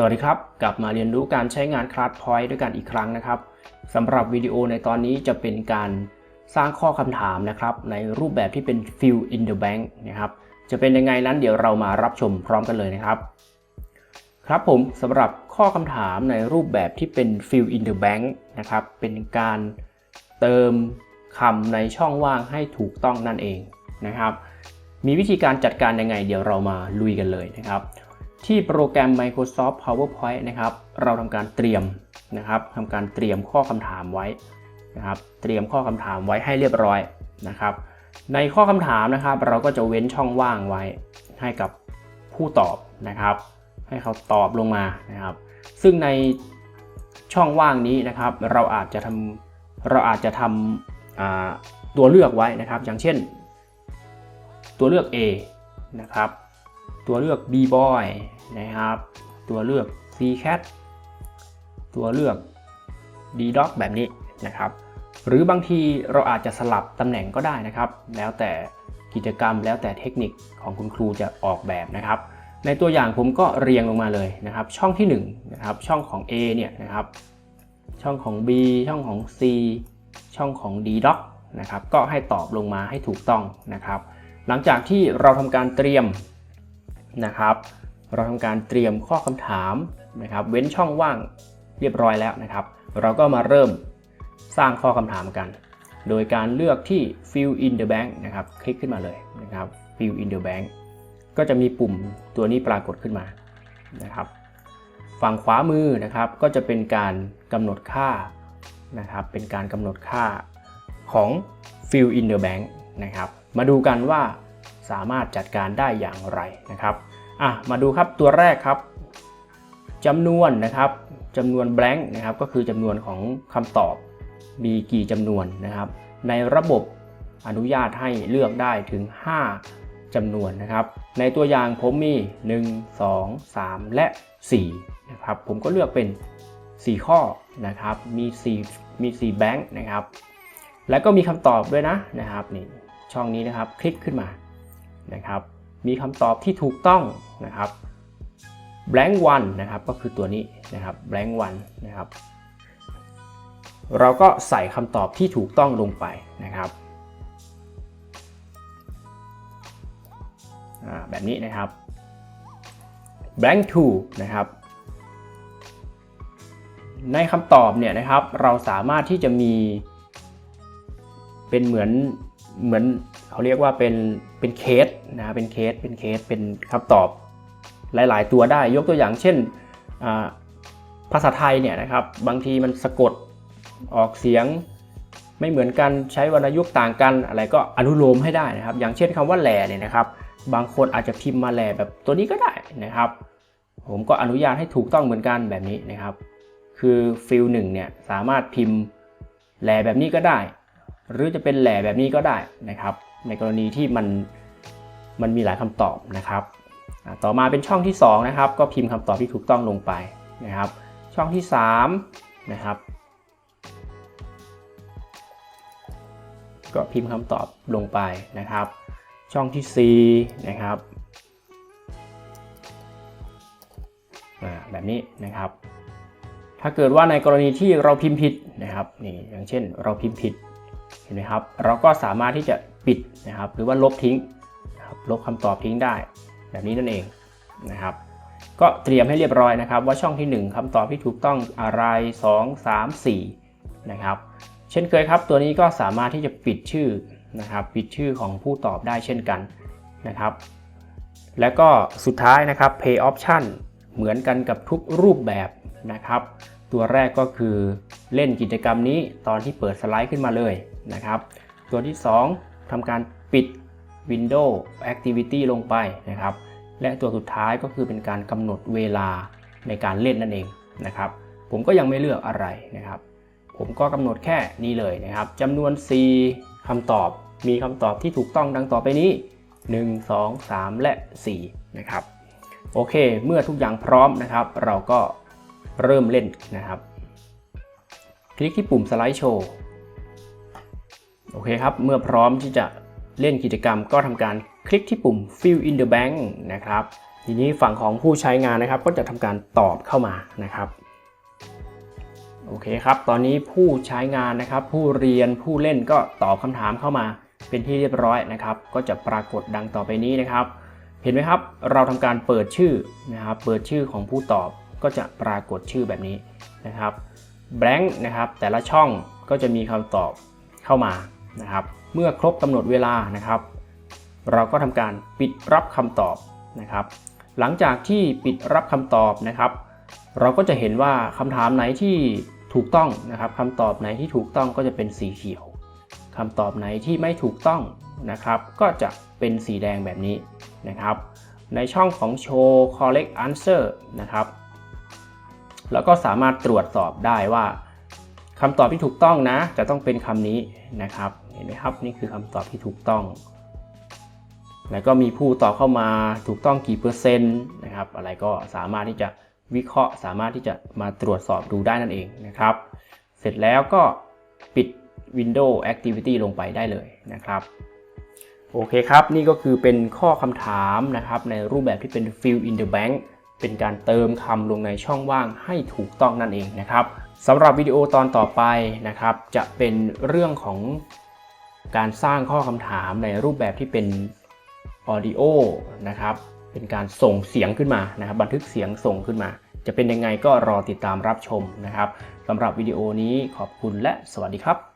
สวัสดีครับ กลับมาเรียนรู้การใช้งาน Class Point ด้วยกันอีกครั้งนะครับสำหรับวิดีโอในตอนนี้จะเป็นการสร้างข้อคำถามนะครับ ในรูปแบบที่เป็น Fill in the Bank นะครับ จะเป็นยังไงนั้นเดี๋ยวเรามารับชมพร้อมกันเลยนะครับ ครับผมสำหรับข้อคำถามในรูปแบบที่เป็น Fill in the Bank นะครับ เป็นการเติมคำในช่องว่างให้ถูกต้องนั่นเองนะครับ มีวิธีการจัดการยังไงเดี๋ยวเรามาลุยกันเลยนะครับ ที่โปรแกรม Microsoft PowerPoint นะครับ เราทำการเตรียมนะครับทำการเตรียมข้อคำถามไว้นะครับ เตรียมข้อคำถามไว้ให้เรียบร้อยนะครับ ในข้อคำถามนะครับ เราก็จะเว้นช่องว่างไว้ให้กับผู้ตอบนะครับ ให้เขาตอบลงมานะครับ ซึ่งในช่องว่างนี้นะครับ เราอาจจะทำเราอาจจะทำตัวเลือกไว้นะครับ อย่างเช่น ตัวเลือก A นะครับ ตัวเลือก B boy นะครับ ตัวเลือก C cat ตัวเลือก D dog แบบนี้นะครับ หรือบางทีเราอาจจะสลับตำแหน่งก็ได้นะครับ แล้วแต่กิจกรรมแล้วแต่เทคนิคของคุณครูจะออกแบบนะครับ ในตัวอย่างผมก็เรียงลงมาเลยนะครับ ช่องที่1นะครับช่องของ A เนี่ยนะครับ ช่องของ B ช่องของ C ช่องของ D dog นะครับก็ให้ตอบลงมาให้ถูกต้องนะครับ หลังจากที่เราทำการเตรียม นะครับ เราทำการเตรียมข้อคำถามนะครับ เว้นช่องว่างเรียบร้อยแล้วนะครับ เราก็มาเริ่มสร้างข้อคำถามกัน โดยการเลือกที่ fill in the blank นะครับ คลิกขึ้นมาเลยนะครับ fill in the blank ก็จะมีปุ่มตัวนี้ปรากฏขึ้นมานะครับ ฝั่งขวามือนะครับก็จะเป็นการกำหนดค่านะครับ เป็นการกำหนดค่าของ fill in the blank นะครับ มาดูกันว่าสามารถจัดการได้อย่างไรนะครับ อะมาดูครับตัวแรกครับจำนวนนะครับจำนวน blank นะครับก็คือจำนวนของคำตอบมีกี่จำนวนนะครับ ในระบบอนุญาตให้เลือกได้ถึง 5จำนวนนะครับ ในตัวอย่างผมมี 1 2 3 และ4นะครับผมก็เลือกเป็น 4 ข้อนะครับมี 4 มี 4 แบงค์นะครับ แล้วก็มีคำตอบด้วยนะนะครับนี่ช่องนี้นะครับคลิกขึ้นมานะครับ มีคำตอบที่ถูกต้องนะครับ blank one นะครับก็คือตัวนี้นะครับ blank one นะครับ เราก็ใส่คำตอบที่ถูกต้องลงไปนะครับแบบนี้นะครับ blank two นะครับ ในคำตอบเนี่ยนะครับเราสามารถที่จะมีเป็นเหมือนเหมือน เขาเรียกว่าเป็นเป็นเคสนะเป็นเคสเป็นเคสเป็นคำตอบหลาย ๆ ตัวได้ยกตัวอย่างเช่นภาษาไทยเนี่ยนะครับบางทีมันสะกดออกเสียงไม่เหมือนกันใช้วรรณยุกต์ต่างกันอะไรก็อนุโลมให้ได้นะครับ อย่างเช่นคำว่าแหล่เนี่ยนะครับ บางคนอาจจะพิมพ์มาแหล่แบบตัวนี้ก็ได้นะครับ ผมก็อนุญาตให้ถูกต้องเหมือนกันแบบนี้นะครับ คือฟิลหนึ่งเนี่ยสามารถพิมพ์แหล่แบบนี้ก็ได้ หรือจะเป็นแหล่แบบนี้ก็ได้นะครับ ในกรณีที่มันมันมีหลายคำตอบนะครับ ต่อมาเป็นช่องที่ 2 นะครับ ก็พิมพ์คำตอบที่ถูกต้องลงไปนะครับ ช่องที่3นะครับ ก็พิมพ์คำตอบลงไปนะครับ ช่องที่4นะครับแบบนี้นะครับ ถ้าเกิดว่าในกรณีที่เราพิมพ์ผิดนะครับนี่อย่างเช่น เราพิมพ์ผิดเห็นไหมครับ เราก็สามารถที่จะ ปิดนะครับ หรือว่าลบทิ้งลบคำตอบทิ้งได้ แบบนี้นั่นเองนะครับ ก็เตรียมให้เรียบร้อยนะครับ ว่าช่องที่ 1คำตอบที่ถูกต้องอะไร 2 3 4 นะครับ เช่นเคยครับ ตัวนี้ก็สามารถที่จะปิดชื่อนะครับ ปิดชื่อของผู้ตอบได้เช่นกันนะครับ แล้วก็สุดท้ายนะครับ pay option เหมือนกันกับทุกรูปแบบนะครับ ตัวแรกก็คือเล่นกิจกรรมนี้ตอนที่เปิดสไลด์ขึ้นมาเลยนะครับ ตัวที่ 2 ทำการปิด Windows Activity ลงไปนะครับ และตัวสุดท้ายก็คือเป็นการกำหนดเวลาในการเล่นนั่นเองนะครับ ผมก็ยังไม่เลือกอะไรนะครับ ผมก็กำหนดแค่นี้เลยนะครับจำนวน4คำตอบมีคำตอบที่ถูกต้องดังต่อไปนี้ 1 2 3 และ 4 นะครับ โอเค เมื่อทุกอย่างพร้อมนะครับ เราก็เริ่มเล่นนะครับ คลิกที่ปุ่มสไลด์โชว์ โอเคครับ เมื่อพร้อมที่จะเล่นกิจกรรมก็ทำการคลิกที่ปุ่ม fill in the blank นะครับ ทีนี้ฝั่งของผู้ใช้งานนะครับ ก็จะทำการตอบเข้ามานะครับโอเคครับ ตอนนี้ผู้ใช้งานนะครับ ผู้เรียนผู้เล่นก็ตอบคำถามเข้ามาเป็นที่เรียบร้อยนะครับ ก็จะปรากฏดังต่อไปนี้นะครับ เห็นไหมครับ เราทำการเปิดชื่อนะครับ เปิดชื่อของผู้ตอบก็จะปรากฏชื่อแบบนี้นะครับ blank นะครับ แต่ละช่องก็จะมีคำตอบเข้ามา นะครับ เมื่อครบกำหนดเวลานะครับ เราก็ทำการปิดรับคำตอบนะครับ หลังจากที่ปิดรับคำตอบนะครับ เราก็จะเห็นว่าคำถามไหนที่ถูกต้องนะครับคำตอบไหนที่ถูกต้องก็จะเป็นสีเขียวคำตอบไหนที่ไม่ถูกต้องนะครับ ก็จะเป็นสีแดงแบบนี้นะครับ ในช่องของโชว์ correct answer นะครับ แล้วก็สามารถตรวจสอบได้ว่าคำตอบที่ถูกต้องนะ จะต้องเป็นคำนี้นะครับ ห็นไหมครับ นี่คือคำตอบที่ถูกต้อง แล้วก็มีผู้ตอบเข้ามาถูกต้องกี่เปอร์เซ็นต์นะครับ อะไรก็สามารถที่จะวิเคราะห์ สามารถที่จะมาตรวจสอบดูได้นั่นเองนะครับ เสร็จแล้วก็ปิด Windows Activity ลงไปได้เลยนะครับโอเคครับ นี่ก็คือเป็นข้อคำถามนะครับ ในรูปแบบที่เป็น fill in the blank เป็นการเติมคำลงในช่องว่างให้ถูกต้องนั่นเองนะครับสำหรับวิดีโอตอนต่อไปนะครับ จะเป็นเรื่องของ การสร้างข้อคำถามในรูปแบบที่เป็นออดิโอนะครับ เป็นการส่งเสียงขึ้นมานะครับ บันทึกเสียงส่งขึ้นมา จะเป็นยังไงก็รอติดตามรับชมนะครับสำหรับวิดีโอนี้ขอบคุณและสวัสดีครับ